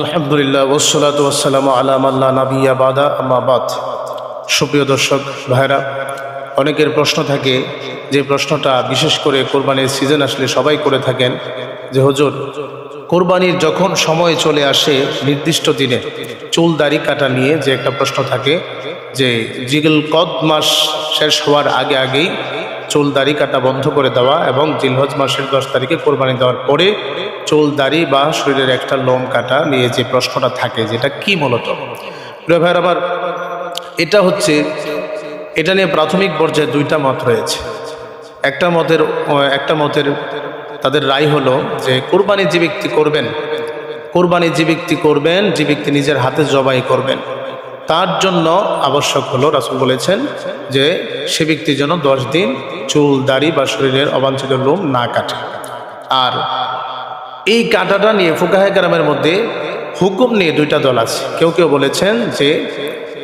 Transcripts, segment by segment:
আলহামদুলিল্লাহ ওসলাত ওসালাম আলাম আল্লাহ নাবিয়া বাদা আমাবাদ সুপ্রিয় দর্শক ভাইরা অনেকের প্রশ্ন থাকে, যে প্রশ্নটা বিশেষ করে কোরবানির সিজন আসলে সবাই করে থাকেন, যে হুজুর, কোরবানির যখন সময় চলে আসে নির্দিষ্ট দিনে, চুল দাড়ি কাটা নিয়ে যে একটা প্রশ্ন থাকে, যে জিগল কদ মাস শেষ হওয়ার আগে আগেই চুল দাড়ি কাটা বন্ধ করে দেওয়া এবং জিলহজ মাসের দশ তারিখে কোরবানি দেওয়ার পরে চুল দাড়ি বা শরীরের একটা লোম কাটা নিয়ে যে প্রশ্নটা থাকে, যেটা কি মূলত? প্রিয় ভাইয়ের আবার, এটা হচ্ছে, এটা নিয়ে প্রাথমিক পর্যায়ে দুইটা মত রয়েছে। একটা মতের একটা মতের, তাদের রায় হলো যে কোরবানি যে ব্যক্তি করবেন, কোরবানি যে ব্যক্তি করবেন, যে ব্যক্তি নিজের হাতে জবাই করবেন, তার জন্য আবশ্যক হলো, রাসুল বলেছেন যে সে ব্যক্তি যেন দশ দিন চুল, দাড়ি বা শরীরের অবাঞ্ছিত লোম না কাটে। আর এই কাঁটাটা নিয়ে ফুকাহে গ্রামের মধ্যে হুকুম নিয়ে দুইটা দল আছে। কেউ কেউ বলেছেন যে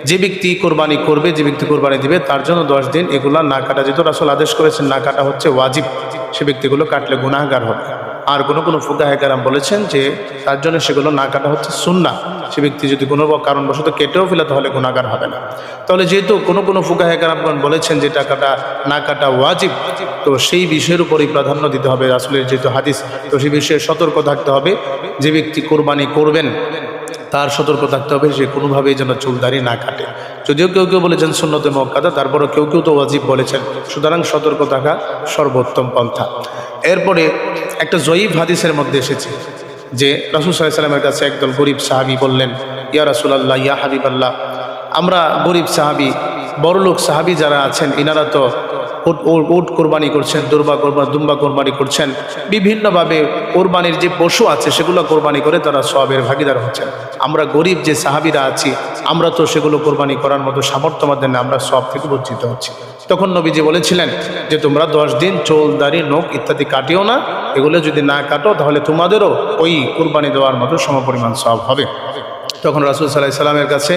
যে ব্যক্তি কোরবানি করবে, যে ব্যক্তি কোরবানি দিবে, তার জন্য দশ দিন এগুলা না কাটা যেত রাসুল আদেশ করেছেন না কাটা হচ্ছে ওয়াজিব, সে ব্যক্তিগুলো কাটলে গুনাহগার হবে। আর কোনো কোনো ফুকাহেকারাম বলেছেন যে, তার জন্য সেগুলো না কাটা হচ্ছে সুন্না সে ব্যক্তি যদি কোনো কারণবশত কেটেও ফেলে, তাহলে গুণাগার হবে না। তাহলে যেহেতু কোনো কোনো ফুকা ফুকাহেকারামগণ বলেছেন যে টাকাটা না কাটা ওয়াজিব, তো সেই বিষয়ের উপরই প্রাধান্য দিতে হবে আসলে যেহেতু হাদিস, তো সেই বিষয়ে সতর্ক থাকতে হবে। যে ব্যক্তি কোরবানি করবেন, তার সতর্ক থাকতে হবে সে কোনোভাবেই যেন চুলদারি না কাটে। যদিও কেউ কেউ বলেছেন সুন্নতে মক্কাদা তারপরও কেউ কেউ তো ওয়াজিব বলেছেন। সুতরাং সতর্ক থাকা সর্বোত্তম পন্থা। এরপরে একটা জয়ীব হাদিসের মধ্যে এসেছে। যে রসুল সাল্লাহ সাল্লামের কাছে একদল গরিব সাহাবি বললেন, ইয়া রাসুলাল্লাহ, ইয়া হাবিব আল্লাহ আমরা গরিব সাহাবি, বড়লোক সাহাবি যারা আছেন, ইনারা তো উট কোরবানি করছেন, দুর্বা কোরবান দুম্বা কোরবানি করছেন। বিভিন্নভাবে কোরবানির যে পশু আছে, সেগুলো কোরবানি করে তারা সবের ভাগিদার হচ্ছেন। আমরা গরিব যে সাহাবিরা আছি, আমরা তো সেগুলো কোরবানি করার মতো সামর্থ্য আমাদের না আমরা সব থেকে বঞ্চিত হচ্ছি। তখন নবীজি বলেছিলেন যে, তোমরা দশ দিন চোল, দাড়ি, নোখ ইত্যাদি কাটিও না, এগুলো যদি না কাটো, তাহলে তোমাদেরও ওই কোরবানি দেওয়ার মতো সমপরিমাণ সব হবে। তখন রাসুল সাল্লাহ সাল্লামের কাছে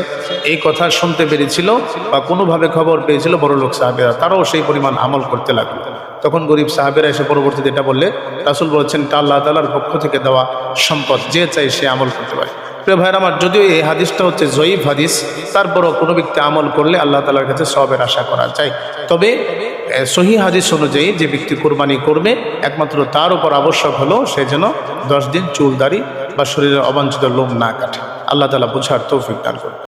এই কথা শুনতে পেরেছিল বা কোনোভাবে খবর পেয়েছিল বড় লোক সাহাবেরা। তারাও সেই পরিমাণ আমল করতে লাগল। তখন গরিব সাহাবেরা এসে পরবর্তীতে এটা বললে, রাসুল বলেছেন, তা আল্লাহ তালার পক্ষ থেকে দেওয়া সম্পদ, যে চাই সে আমল করতে পারে। প্রিয় ভাইয়ের আমার, যদিও এই হাদিসটা হচ্ছে জয়ীফ হাদিস, তারপরও কোনো ব্যক্তি আমল করলে আল্লাহ তালার কাছে সবের আশা করা যায়। তবে সহি হাদিস অনুযায়ী যে ব্যক্তি কোরবানি করবে, একমাত্র তার উপর আবশ্যক হলো সে যেন দশ দিন চুল দাড়ি বা শরীরের অবাঞ্ছিত লোম না কাটে। আল্লাহ তালা বোঝার তৌফিক দান করবে